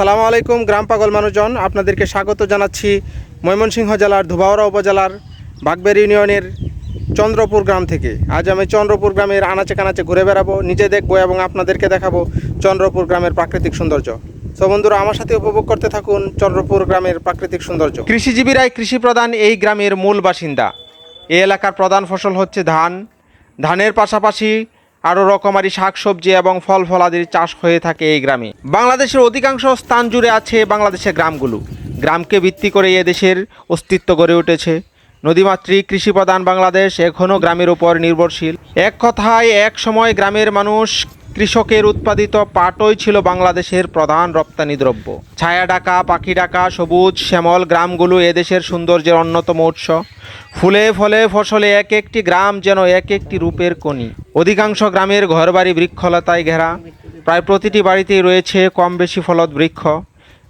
আসসালামু আলাইকুম, গ্রাম পাগল মানুষজন। আপনাদেরকে স্বাগত জানাচ্ছি ময়মনসিংহ জেলার ধুবাওড়া উপজেলার বাগবের ইউনিয়নের চন্দ্রপুর গ্রাম থেকে। আজ আমি চন্দ্রপুর গ্রামের আনাচে কানাচে ঘুরে বেড়াবো, নিজে দেখব এবং আপনাদেরকে দেখাবো চন্দ্রপুর গ্রামের প্রাকৃতিক সৌন্দর্য। তো বন্ধুরা, আমার সাথে উপভোগ করতে থাকুন চন্দ্রপুর গ্রামের প্রাকৃতিক সৌন্দর্য। কৃষিজীবীরাই কৃষি প্রধান এই গ্রামের মূল বাসিন্দা। এই এলাকার প্রধান ফসল হচ্ছে ধান। ধানের পাশাপাশি আরও রকমারি শাকসবজি এবং ফল ফলাদির চাষ হয়ে থাকে এই গ্রামে। বাংলাদেশের অধিকাংশ স্থান জুড়ে আছে বাংলাদেশের গ্রামগুলো। গ্রামকে ভিত্তি করে এ দেশের অস্তিত্ব গড়ে উঠেছে। নদীমাতৃক কৃষিপ্রধান বাংলাদেশ এখনও গ্রামের উপর নির্ভরশীল। এক কথায়, এক সময় গ্রামের মানুষ কৃষকের উৎপাদিত পাটই ছিল বাংলাদেশের প্রধান রপ্তানি দ্রব্য। ছায়া ডাকা, পাখি ডাকা, সবুজ, শ্যামল গ্রামগুলো এদেশের সৌন্দর্যের অন্যতম উৎস। ফুলে ফলে ফসলে এক একটি গ্রাম যেন এক একটি রূপের কণি। অধিকাংশ গ্রামের ঘরবাড়ি বৃক্ষলতায় ঘেরা। প্রায় প্রতিটি বাড়িতেই রয়েছে কম বেশি ফলদ বৃক্ষ।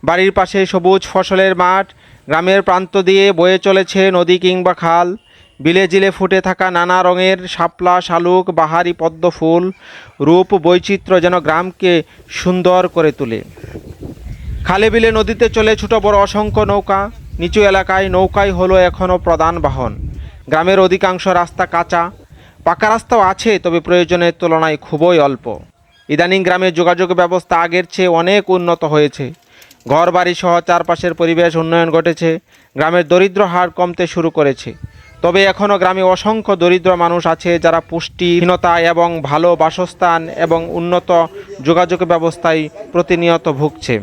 বাড়ির পাশে সবুজ ফসলের মাঠ। গ্রামের প্রান্ত দিয়ে বয়ে চলেছে নদী কিংবা খাল। বিলে জিলে ফুটে থাকা নানা রঙের শাপলা, শালুক, বাহারি, পদ্ম ফুল, রূপ, বৈচিত্র্য যেন গ্রামকে সুন্দর করে তোলে। খালে বিলে নদীতে চলে ছোট বড় অসংখ্য নৌকা, নিচু এলাকায় নৌকাই হলো এখনও প্রধান বাহন। গ্রামের অধিকাংশ রাস্তা কাঁচা, পাকা রাস্তাও আছে, তবে প্রয়োজনের তুলনায় খুবই অল্প। ইদানিং গ্রামের যোগাযোগ ব্যবস্থা আগের চেয়ে অনেক উন্নত হয়েছে। ঘর বাড়ি সহ চারপাশের পরিবেশ উন্নয়ন ঘটেছে, গ্রামের দরিদ্র হার কমতে শুরু করেছে। তবে এখনও গ্রামে অসংখ্য দরিদ্র মানুষ আছে যারা পুষ্টিহীনতা এবং ভালো বাসস্থান এবং উন্নত যোগাযোগ ব্যবস্থায় প্রতিনিয়ত ভুগছে।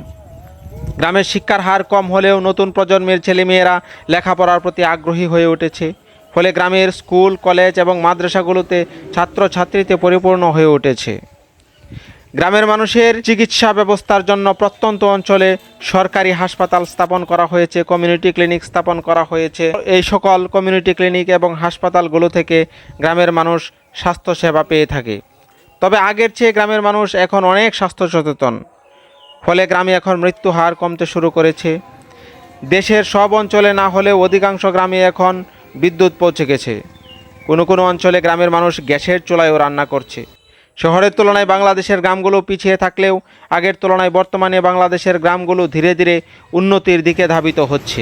গ্রামের শিক্ষার হার কম হলেও নতুন প্রজন্মের ছেলেমেয়েরা লেখাপড়ার প্রতি আগ্রহী হয়ে উঠেছে। ফলে গ্রামের স্কুল, কলেজ এবং মাদ্রাসাগুলোতে ছাত্রছাত্রীতে পরিপূর্ণ হয়ে উঠেছে। গ্রামের মানুষের চিকিৎসা ব্যবস্থার জন্য প্রত্যন্ত অঞ্চলে সরকারি হাসপাতাল স্থাপন করা হয়েছে কমিউনিটি ক্লিনিক স্থাপন করা হয়েছে। এই সকল কমিউনিটি ক্লিনিক এবং হাসপাতালগুলো থেকে গ্রামের মানুষ স্বাস্থ্যসেবা পেয়ে থাকে। তবে আগের চেয়ে গ্রামের মানুষ এখন অনেক স্বাস্থ্য সচেতন ফলে গ্রামে এখন মৃত্যু হার কমতে শুরু করেছে। দেশের সব অঞ্চলে না হলেও অধিকাংশ গ্রামে এখন বিদ্যুৎ পৌঁছে গেছে। কোনো কোনো অঞ্চলে গ্রামের মানুষ গ্যাসের চুলায়ও রান্না করছে। শহরের তুলনায় বাংলাদেশের গ্রামগুলো পিছিয়ে থাকলেও আগের তুলনায় বর্তমানে বাংলাদেশের গ্রামগুলো ধীরে ধীরে উন্নতির দিকে ধাবিত হচ্ছে।